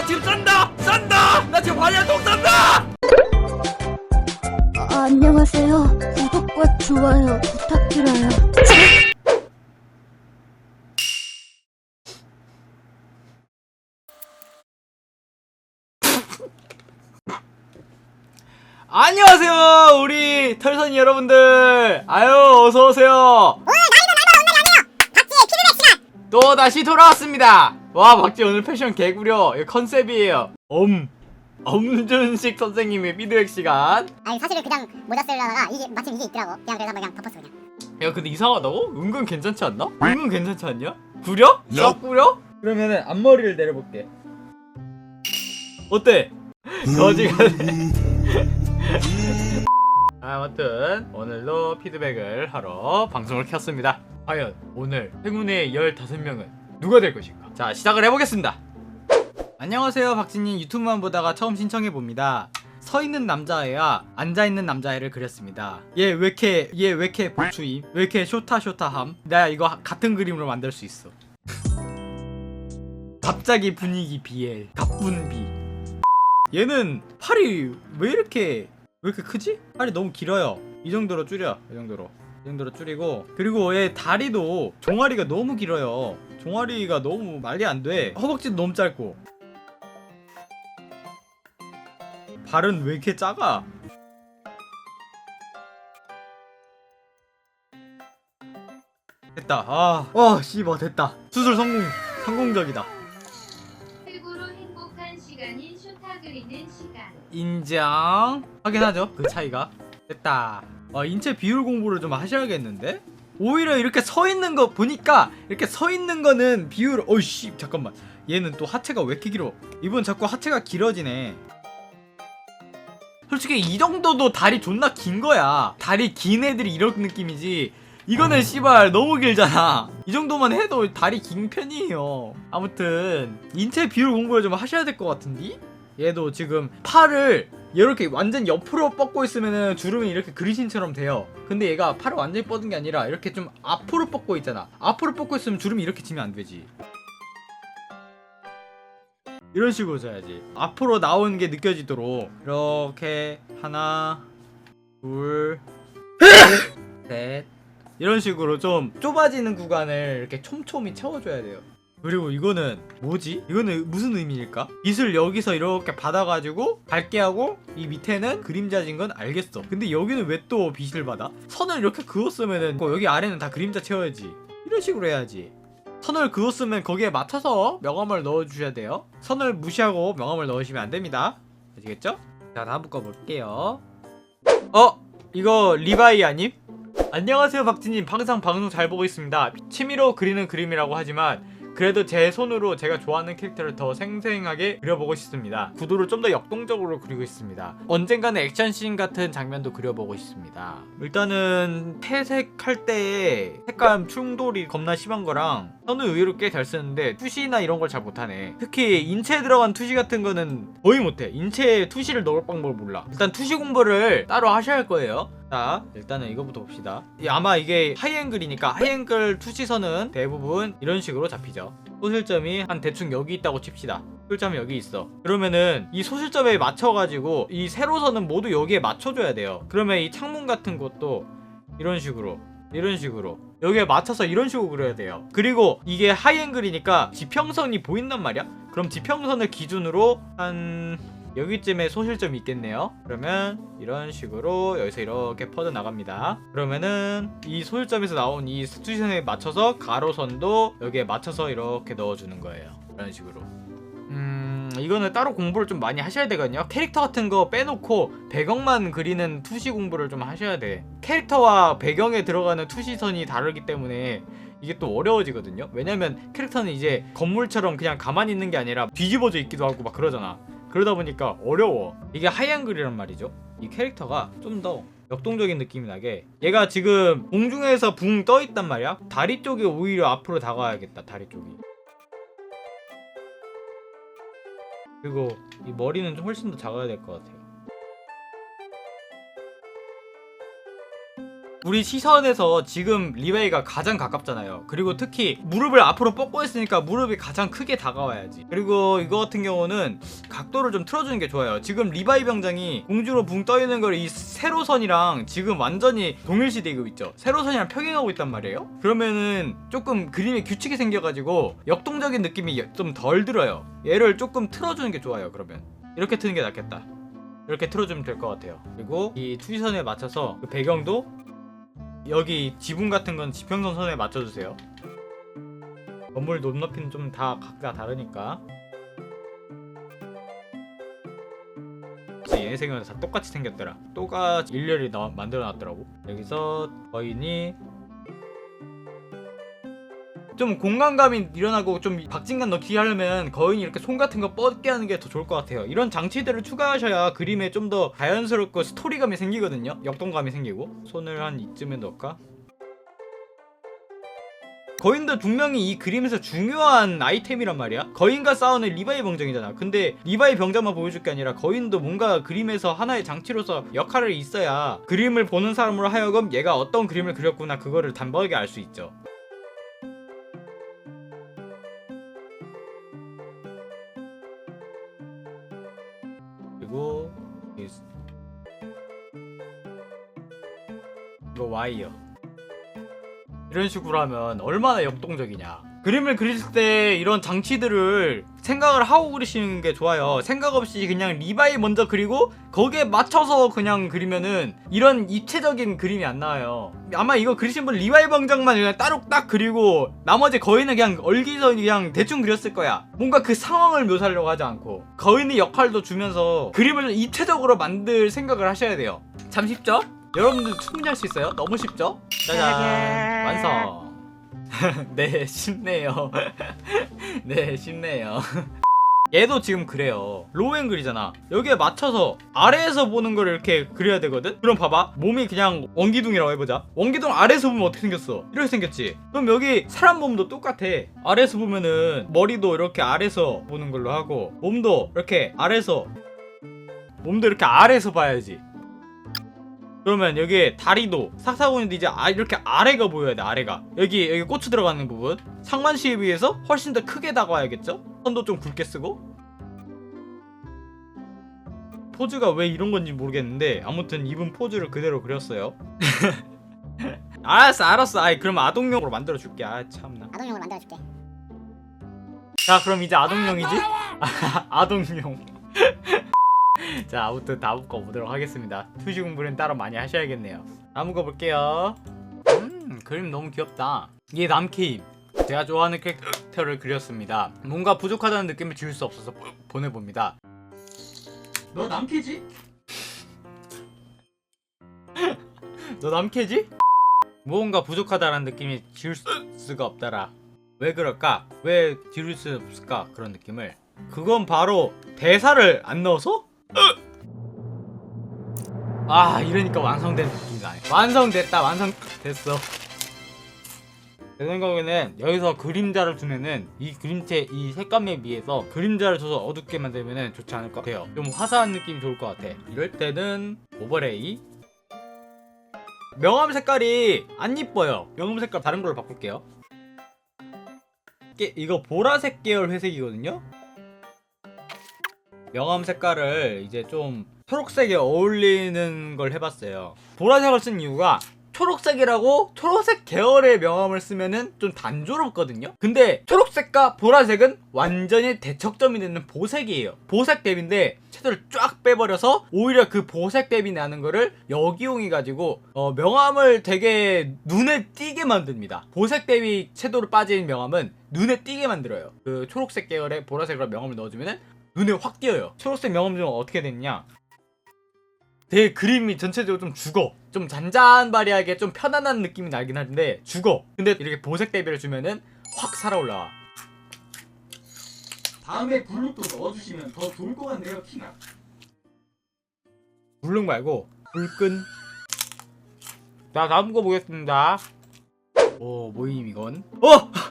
나 지금 싼다! 싼다! 나 지금 반야동 싼다! 아, 안녕하세요. 구독과 좋아요 부탁드려요. 안녕하세요 우리 털선이 여러분들. 아유 어서 오세요. 또 다시 돌아왔습니다 와 박지 오늘 패션 개구려 이거 컨셉이에요 엄 엄준식 선생님의 피드백 시간 아니 사실은 그냥 모자 쓰려다가 이게 마침 이게 있더라고 그냥 그래서 그냥 덮었어 그냥 야 근데 이상하다고? 은근 괜찮지 않나? 은근 괜찮지 않냐? 구려? 썩 구려? 그러면은 앞머리를 내려볼게 어때? 거지 같네 아무튼 오늘도 피드백을 하러 방송을 켰습니다 과연 오늘 행운의 15명은 누가 될 것인가 자 시작을 해보겠습니다 안녕하세요 박진님 유튜브만 보다가 처음 신청해봅니다 서 있는 남자애와 앉아 있는 남자애를 그렸습니다. 얘 왜 이렇게 얘 왜 이렇게 보추임? 왜 이렇게 쇼타 쇼타함? 내가 이거 같은 그림으로 만들 수 있어. 갑자기 분위기 비엘 갑분비. 얘는 팔이 왜 이렇게 왜 이렇게 크지? 팔이 너무 길어요. 이 정도로 줄여. 이 정도로. 이 정도로 줄이고 그리고 얘 다리도 종아리가 너무 길어요. 종아리가 너무 말이 안 돼. 허벅지도 너무 짧고. 발은 왜 이렇게 작아? 됐다. 아, 와, 씨발 됐다. 수술 성공, 성공적이다. 최고로 행복한 시간인 쇼타 그리는 시간. 인정. 확인하죠. 그 차이가. 됐다. 아, 인체 비율 공부를 좀 하셔야겠는데? 오히려 이렇게 서 있는 거 보니까 이렇게 서 있는 거는 비율 어이씨 잠깐만. 얘는 또 하체가 왜 이렇게 길어? 이분 자꾸 하체가 길어지네. 솔직히 이 정도도 다리 존나 긴 거야. 다리 긴 애들이 이런 느낌이지. 이거는 씨발 너무 길잖아. 이 정도만 해도 다리 긴 편이에요. 아무튼 인체 비율 공부를 좀 하셔야 될 것 같은데 얘도 지금 팔을 이렇게 완전 옆으로 뻗고 있으면은 주름이 이렇게 그리신처럼 돼요. 근데 얘가 팔을 완전히 뻗은 게 아니라 이렇게 좀 앞으로 뻗고 있잖아. 앞으로 뻗고 있으면 주름이 이렇게 지면 안 되지. 이런 식으로 져야지. 앞으로 나오는 게 느껴지도록 이렇게 하나, 둘, 셋 이런 식으로 좀 좁아지는 구간을 이렇게 촘촘히 채워줘야 돼요. 그리고 이거는 뭐지? 이거는 무슨 의미일까? 빗을 여기서 이렇게 받아가지고 밝게 하고 이 밑에는 그림자진 건 알겠어. 근데 여기는 왜또 빗을 받아? 선을 이렇게 그었으면은 뭐 여기 아래는 다 그림자 채워야지. 이런 식으로 해야지. 선을 그었으면 거기에 맞춰서 명암을 넣어주셔야 돼요. 선을 무시하고 명암을 넣으시면 안 됩니다. 아시겠죠? 자 다음 거 볼게요. 어? 이거 리바이 아님? 안녕하세요 박진님 항상 방송 잘 보고 있습니다 취미로 그리는 그림이라고 하지만 그래도 제 손으로 제가 좋아하는 캐릭터를 더 생생하게 그려보고 싶습니다. 구도를 좀 더 역동적으로 그리고 있습니다. 언젠가는 액션씬 같은 장면도 그려보고 싶습니다. 일단은 태색할 때 색감 충돌이 겁나 심한 거랑 선을 의외로 꽤 잘 쓰는데 투시나 이런 걸 잘 못하네. 특히 인체에 들어간 투시 같은 거는 거의 못해. 인체에 투시를 넣을 방법을 몰라. 일단 투시 공부를 따로 하셔야 할 거예요 자 일단은 이거부터 봅시다. 이 아마 이게 하이앵글이니까 하이앵글 투시선은 대부분 이런 식으로 잡히죠. 소실점이 한 대충 여기 있다고 칩시다. 소실점이 여기 있어. 그러면은 이 소실점에 맞춰가지고 이 세로선은 모두 여기에 맞춰줘야 돼요. 그러면 이 창문 같은 것도 이런 식으로 이런 식으로 여기에 맞춰서 이런 식으로 그려야 돼요. 그리고 이게 하이앵글이니까 지평선이 보인단 말이야? 그럼 지평선을 기준으로 한 여기쯤에 소실점이 있겠네요. 그러면 이런 식으로 여기서 이렇게 퍼져 나갑니다. 그러면은 이 소실점에서 나온 이 수지선에 맞춰서 가로선도 여기에 맞춰서 이렇게 넣어주는 거예요. 이런 식으로. 음 이거는 따로 공부를 좀 많이 하셔야 되거든요. 캐릭터 같은 거 빼놓고 배경만 그리는 투시 공부를 좀 하셔야 돼. 캐릭터와 배경에 들어가는 투시선이 다르기 때문에 이게 또 어려워지거든요. 왜냐면 캐릭터는 이제 건물처럼 그냥 가만히 있는 게 아니라 뒤집어져 있기도 하고 막 그러잖아 그러다 보니까 어려워. 이게 하이앵글이란 말이죠. 이 캐릭터가 좀 더 역동적인 느낌이 나게 얘가 지금 공중에서 붕 떠 있단 말이야. 다리 쪽이 오히려 앞으로 다가와야겠다 다리 쪽이. 그리고 이 머리는 좀 훨씬 더 작아야 될 것 같아요 우리 시선에서 지금 리베이가 가장 가깝잖아요. 그리고 특히 무릎을 앞으로 뻗고 있으니까 무릎이 가장 크게 다가와야지. 그리고 이거 같은 경우는 각도를 좀 틀어주는 게 좋아요. 지금 리바이 병장이 공주로 붕 떠있는 걸 이 세로선이랑 지금 완전히 동일시 대급 있죠. 세로선이랑 평행하고 있단 말이에요. 그러면은 조금 그림에 규칙이 생겨가지고 역동적인 느낌이 좀 덜 들어요. 얘를 조금 틀어주는 게 좋아요. 그러면 이렇게 트는 게 낫겠다. 이렇게 틀어주면 될 것 같아요. 그리고 이 투지선에 맞춰서 그 배경도 여기 지붕 같은 건 지평선 선에 맞춰주세요. 건물 높낮이는 좀 다 각각 다르니까. 얘네 생각은 다 똑같이 생겼더라. 똑같이 일렬이 나, 만들어놨더라고. 여기서 거인이 좀 공간감이 일어나고 좀 박진감 넣기 하려면 거인이 이렇게 손 같은 거 뻗게 하는 게 더 좋을 것 같아요. 이런 장치들을 추가하셔야 그림에 좀 더 자연스럽고 스토리감이 생기거든요. 역동감이 생기고 손을 한 이쯤에 넣을까? 거인들 분명히 이 그림에서 중요한 아이템이란 말이야. 거인과 싸우는 리바이 병장이잖아. 근데 리바이 병장만 보여줄 게 아니라 거인도 뭔가 그림에서 하나의 장치로서 역할을 있어야 그림을 보는 사람으로 하여금 얘가 어떤 그림을 그렸구나 그거를 단박에 알 수 있죠. 와이어. 이런 식으로 하면 얼마나 역동적이냐. 그림을 그리실 때 이런 장치들을 생각을 하고 그리시는 게 좋아요. 생각 없이 그냥 리바이 먼저 그리고 거기에 맞춰서 그냥 그리면은 이런 입체적인 그림이 안 나와요. 아마 이거 그리신 분 리바이 병장만 그냥 따로 딱 그리고 나머지 거인은 그냥 얼기서 그냥 대충 그렸을 거야. 뭔가 그 상황을 묘사하려고 하지 않고 거인의 역할도 주면서 그림을 입체적으로 만들 생각을 하셔야 돼요. 참 쉽죠? 여러분들 충분히 할 수 있어요? 너무 쉽죠? 짜잔. 완성. 네 쉽네요. 네 쉽네요. 얘도 지금 그래요. 로우앵글이잖아. 여기에 맞춰서 아래에서 보는 걸 이렇게 그려야 되거든? 그럼 봐봐. 몸이 그냥 원기둥이라고 해보자. 원기둥 아래에서 보면 어떻게 생겼어? 이렇게 생겼지? 그럼 여기 사람 몸도 똑같아. 아래에서 보면은 머리도 이렇게 아래에서 보는 걸로 하고 몸도 이렇게 아래에서 몸도 이렇게 아래에서 봐야지 그러면 여기 다리도 삭사고인데 이제 아, 이렇게 아래가 보여야 돼 아래가. 여기 여기 고추 들어가는 부분. 상반시에 비해서 훨씬 더 크게 다가와야겠죠? 선도 좀 굵게 쓰고. 포즈가 왜 이런 건지 모르겠는데 아무튼 입은 포즈를 그대로 그렸어요. 알았어 알았어. 아이 그럼 아동용으로 만들어 줄게. 아 참나. 아동용으로 만들어줄게. 자 그럼 이제 아동용이지? 아동용 자 아무튼 다음 거 보도록 하겠습니다 투시 공부는 따로 많이 하셔야겠네요 다음 거 볼게요 음 그림 너무 귀엽다 이게 남케임 제가 좋아하는 캐릭터를 그렸습니다 뭔가 부족하다는 느낌을 지울 수 없어서 보, 보내봅니다 너 남캐지? 너 남캐지? 무언가 부족하다는 느낌이 지울 수- 수가 없다라 왜 그럴까? 왜 지울 수 없을까? 그런 느낌을 그건 바로 대사를 안 넣어서? 아 이러니까 완성된 느낌이 나네. 완성됐다 완성됐어. 제 생각에는 여기서 그림자를 주면은 이 그림체 이 색감에 비해서 그림자를 줘서 어둡게 만들면은 좋지 않을 것 같아요. 좀 화사한 느낌이 좋을 것 같아. 이럴 때는 오버레이. 명암 색깔이 안 이뻐요. 명암 색깔 다른 걸로 바꿀게요. 이게- 이거 보라색 계열 회색이거든요 명암 색깔을 이제 좀 초록색에 어울리는 걸 해봤어요. 보라색을 쓴 이유가 초록색이라고 초록색 계열의 명암을 쓰면은 좀 단조롭거든요. 근데 초록색과 보라색은 완전히 대척점이 되는 보색이에요. 보색 대비인데 채도를 쫙 빼버려서 오히려 그 보색 대비 나는 거를 역이용해 가지고 어, 명암을 되게 눈에 띄게 만듭니다. 보색 대비 채도로 빠진 명암은 눈에 띄게 만들어요. 그 초록색 계열의 보라색으로 명암을 넣어주면은 눈에 확 띄어요. 초록색 명암 좀 어떻게 됐냐? 되게 그림이 전체적으로 좀 죽어. 좀 잔잔바리하게 좀 편안한 느낌이 나긴 하는데 죽어. 근데 이렇게 보색 대비를 주면은 확 살아 올라와. 다음에 블룩도 넣어주시면 더 좋을 것 같네요, 키가. 불릉 말고 불끈. 자 다음 거 보겠습니다. 오 모임 이건. 어.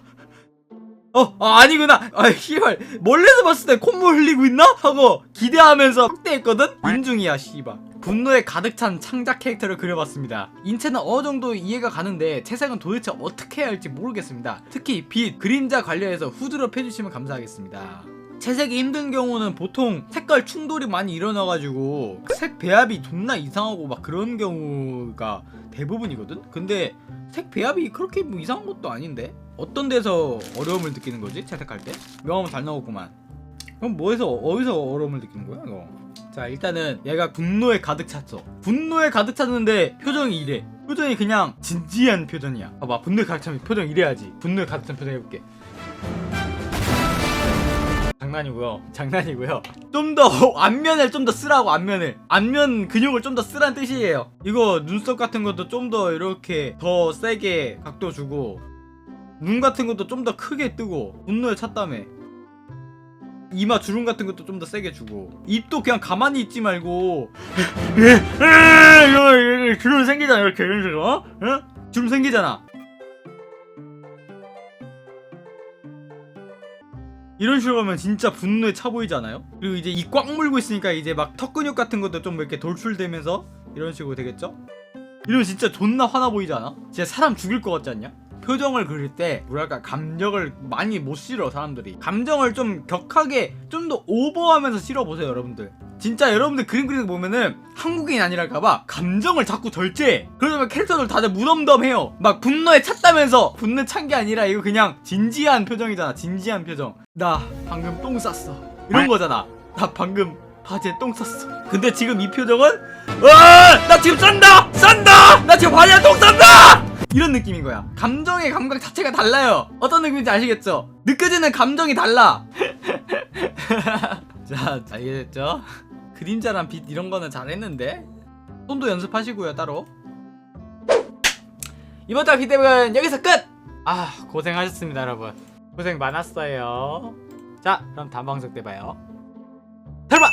어, 아, 아니구나. 아, 씨발. 멀리서 봤을 때 콧물 흘리고 있나? 하고 기대하면서 확대했거든? 인중이야, 씨발. 분노에 가득 찬 창작 캐릭터를 그려봤습니다. 인체는 어느 정도 이해가 가는데 채색은 도대체 어떻게 해야 할지 모르겠습니다. 특히 빛, 그림자 관련해서 후드럽 해주시면 감사하겠습니다. 채색이 힘든 경우는 보통 색깔 충돌이 많이 일어나가지고 색 배합이 존나 이상하고 막 그런 경우가 대부분이거든? 근데 색 배합이 그렇게 뭐 이상한 것도 아닌데? 어떤 데서 어려움을 느끼는 거지? 채색할 때? 명함은 잘 나오구만. 그럼 뭐에서 어디서 어려움을 느끼는 거야 이거? 자 일단은 얘가 분노에 가득 찼어. 분노에 가득 찼는데 표정이 이래. 표정이 그냥 진지한 표정이야. 봐봐 분노에 가득 차면 표정 이래야지. 분노에 가득 찬 표정 해볼게. 장난이고요. 장난이고요. 좀더 안면을 좀 더 쓰라고 안면을. 안면 근육을 좀 더 쓰란 뜻이에요. 이거 눈썹 같은 것도 좀 더 이렇게 더 세게 각도 주고 눈 같은 것도 좀 더 크게 뜨고 분노에 찼다며. 이마 주름 같은 것도 좀 더 세게 주고 입도 그냥 가만히 있지 말고 주름 생기잖아 이렇게 이런 식으로 어? 어? 주름 생기잖아 이런 식으로 하면 진짜 분노에 차 보이지 않아요? 그리고 이제 이 꽉 물고 있으니까 이제 막 턱 근육 같은 것도 좀 이렇게 돌출되면서 이런 식으로 되겠죠? 이러면 진짜 존나 화나 보이지 않아? 진짜 사람 죽일 것 같지 않냐? 표정을 그릴 때 뭐랄까 감정을 많이 못 실어 사람들이 감정을 좀 격하게 좀 더 오버하면서 실어 보세요 여러분들 진짜 여러분들 그림 그리는 거 보면은 한국인 아니랄까봐 감정을 자꾸 절제해 그러면 캐릭터들 다들 무덤덤해요 막 분노에 찼다면서 분노에 찬게 아니라 이거 그냥 진지한 표정이잖아 진지한 표정 나 방금 똥 쌌어. 이런 거잖아. 나 방금 바지에 똥 쌌어. 근데 지금 이 표정은 와나 지금 싼다! 싼다! 나 지금 바지에 똥 싼다! 이런 느낌인 거야. 감정의 감각 자체가 달라요. 어떤 느낌인지 아시겠죠? 느껴지는 감정이 달라. 자 알겠죠? 그림자랑 빛 이런 거는 잘했는데? 손도 연습하시고요 따로. 이번 달 비대면 여기서 끝! 아 고생하셨습니다 여러분 고생 많았어요. 자 그럼 다음 방송 때 봐요. 설마!